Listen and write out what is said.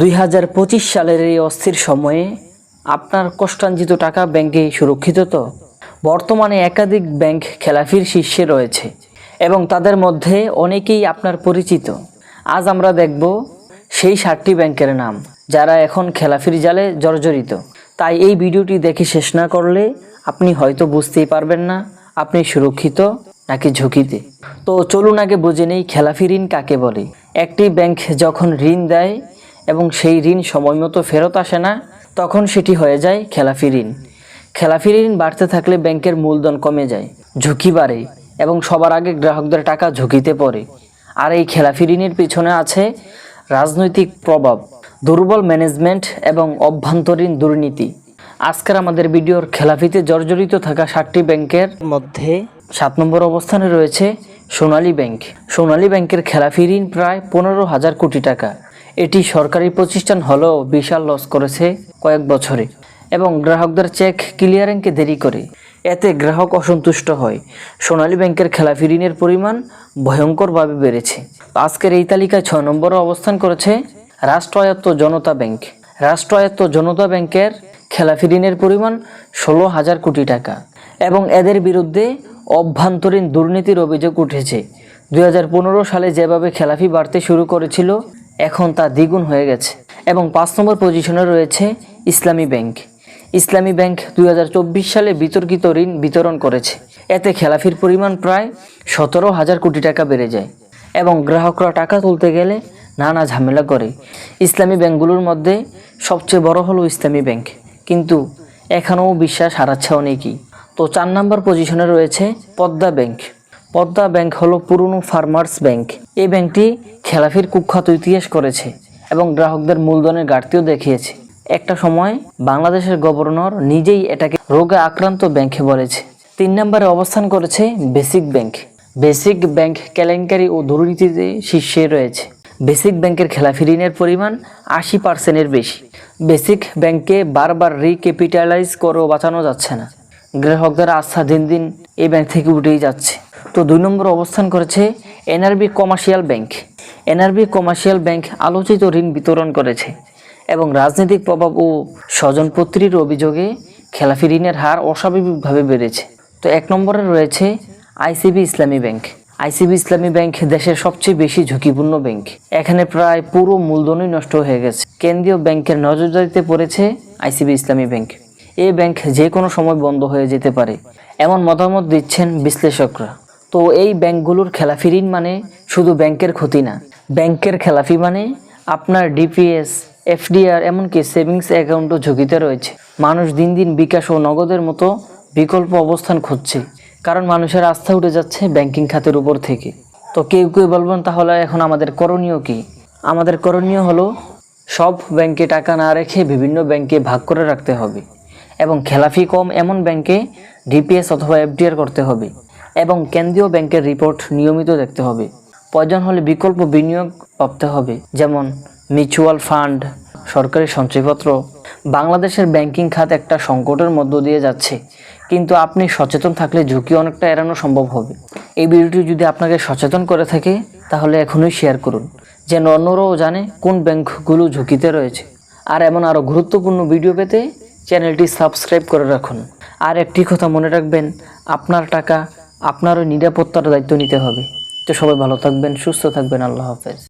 দুই হাজার পঁচিশ সালের এই অস্থির সময়ে আপনার কষ্টাঞ্জিত টাকা ব্যাংকে সুরক্ষিত তো? বর্তমানে একাধিক ব্যাংক খেলাফির শীর্ষে রয়েছে এবং তাদের মধ্যে অনেকেই আপনার পরিচিত। আজ আমরা দেখব সেই সাতটি ব্যাংকের নাম, যারা এখন খেলাফির জালে জর্জরিত। তাই এই ভিডিওটি দেখে শেষ না করলে আপনি হয়তো বুঝতেই পারবেন না আপনি সুরক্ষিত নাকি ঝুঁকিতে। তো চলুন আগে বুঝে নেই খেলাফি ঋণ কাকে বলে? একটি ব্যাংক যখন ঋণ দেয় এবং সেই ঋণ সময় মতো ফেরত আসে না, তখন সেটি হয়ে যায় খেলাফি ঋণ। খেলাফি ঋণ বাড়তে থাকলে ব্যাংকের মূলধন কমে যায়, ঝুঁকি বাড়ে এবং সবার আগে গ্রাহকদের টাকা ঝুঁকিতে পড়ে। আর এই খেলাফি ঋণের পিছনে আছে রাজনৈতিক প্রভাব, দুর্বল ম্যানেজমেন্ট এবং অভ্যন্তরীণ দুর্নীতি। আজকের আমাদের ভিডিওর খেলাফিতে জর্জরিত থাকা সাতটি ব্যাংকের মধ্যে সাত নম্বর অবস্থানে রয়েছে সোনালী ব্যাংক। সোনালী ব্যাংকের খেলাফি ঋণ প্রায় পনেরো হাজার কোটি টাকা। এটি সরকারি প্রতিষ্ঠান হলেও বিশাল লস করেছে কয়েক বছরে এবং গ্রাহকদের চেক ক্লিয়ারিংকে দেরি করে। এতে গ্রাহক অসন্তুষ্ট হয়। সোনালী ব্যাংকের খেলাফি ঋণের পরিমাণ ভয়ঙ্করভাবে বেড়েছে। আজকের এই তালিকায় ছয় নম্বরে অবস্থান করেছে রাষ্ট্রায়ত্ত জনতা ব্যাংক। রাষ্ট্রায়ত্ত জনতা ব্যাংকের খেলাফি ঋণের পরিমাণ ষোলো হাজার কোটি টাকা এবং এদের বিরুদ্ধে অভ্যন্তরীণ দুর্নীতির অভিযোগ উঠেছে। দু হাজার পনেরো সালে যেভাবে খেলাফি বাড়তে শুরু করেছিল এখন তা দ্বিগুণ হয়ে গেছে। এবং পাঁচ নম্বর পজিশনে রয়েছে ইসলামী ব্যাংক। ইসলামী ব্যাংক দু হাজার চব্বিশ সালে বিতর্কিত ঋণ বিতরণ করেছে। এতে খেলাফির পরিমাণ প্রায় সতেরো হাজার কোটি টাকা বেড়ে যায় এবং গ্রাহকরা টাকা তুলতে গেলে নানা ঝামেলা করে। ইসলামী ব্যাংকগুলোর মধ্যে সবচেয়ে বড় হলো ইসলামী ব্যাংক। কিন্তু এখানেও বিশ্বাস হারাচ্ছে অনেকেই। তো চার নম্বর পজিশনে রয়েছে পদ্মা ব্যাংক। পদ্মা ব্যাংক হলো পুরনো ফার্মার্স ব্যাংক। এই ব্যাংকটি খেলাফির কুখ্যাত ইতিহাস করেছে এবং গ্রাহকদের মূলধনের ঘাটতিও দেখিয়েছে। একটা সময় বাংলাদেশের গভর্নর নিজেই এটাকে রোগে আক্রান্ত ব্যাংকে বলেছে। তিন নম্বরে অবস্থান করেছে বেসিক ব্যাংক। বেসিক ব্যাংক কেলেঙ্কারি ও দুর্নীতিতে শীর্ষে রয়েছে। বেসিক ব্যাংকের খেলাফি ঋণের পরিমাণ আশি পার্সেন্টের বেশি। বেসিক ব্যাংকে বারবার রিক্যাপিটালাইজ করেও বাঁচানো যাচ্ছে না। গ্রাহকদের আস্থা দিন দিন এই ব্যাংক থেকে উঠেই যাচ্ছে। তো দুই নম্বর অবস্থান করেছে NRB commercial bank. NRB commercial bank আলোচিত ঋণ বিতরণ করেছে এবং রাজনৈতিক প্রভাব ও স্বজনপত্রীর অভিযোগে খেলাফি ঋণের হার অস্বাভাবিকভাবে বেড়েছে। তো এক নম্বরে রয়েছে আইসিবি ইসলামী ব্যাংক। আইসিবি ইসলামী ব্যাংক দেশের সবচেয়ে বেশি ঝুঁকিপূর্ণ ব্যাংক। এখানে প্রায় পুরো মূলধনই নষ্ট হয়ে গেছে। কেন্দ্রীয় ব্যাংকের নজরদারিতে পড়েছে আইসিবি ইসলামী ব্যাংক। এই ব্যাংক যে কোনো সময় বন্ধ হয়ে যেতে পারে, এমন মতামত দিচ্ছেন বিশ্লেষকরা। তো এই ব্যাংকগুলোর খেলাফি ঋণ মানে শুধু ব্যাংকের ক্ষতি না। ব্যাংকের খেলাফি মানে আপনার ডিপিএস, এফডিআর, এমনকি সেভিংস অ্যাকাউন্টও ঝুঁকিতে রয়েছে। মানুষ দিন দিন বিকাশ ও নগদের মতো বিকল্প অবস্থান খুঁজছে, কারণ মানুষের আস্থা উঠে যাচ্ছে ব্যাংকিং খাতের উপর থেকে। তো কেউ কেউ বলবেন, তাহলে এখন আমাদের করণীয় কি? আমাদের করণীয় হলো সব ব্যাংকে টাকা না রেখে বিভিন্ন ব্যাংকে ভাগ করে রাখতে হবে এবং খেলাফি কম এমন ব্যাংকে ডিপিএস অথবা এফডিআর করতে হবে। এবং কেন্দ্রীয় ব্যাংকের রিপোর্ট নিয়মিত দেখতে হবে। প্রয়োজন হলে বিকল্প বিনিয়োগ ভাবতে হবে, যেমন মিউচুয়াল ফান্ড, সরকারি সঞ্চয়পত্র। বাংলাদেশের ব্যাংকিং খাত একটা সংকটের মধ্য দিয়ে যাচ্ছে, কিন্তু আপনি সচেতন থাকলে ঝুঁকি অনেকটা এড়ানো সম্ভব হবে। এই ভিডিওটি যদি আপনাকে সচেতন করে থাকে, তাহলে এখনই শেয়ার করুন, যেন অন্যরাও জানে কোন ব্যাংকগুলো ঝুঁকিতে রয়েছে। আর এমন আরও গুরুত্বপূর্ণ ভিডিও পেতে চ্যানেলটি সাবস্ক্রাইব করে রাখুন। আর একটি কথা মনে রাখবেন, আপনার টাকা আপনারও নিরাপত্তার দায়িত্ব নিতে হবে। তো সবাই ভালো থাকবেন সুস্থ থাকবেন আল্লাহ হাফেজ।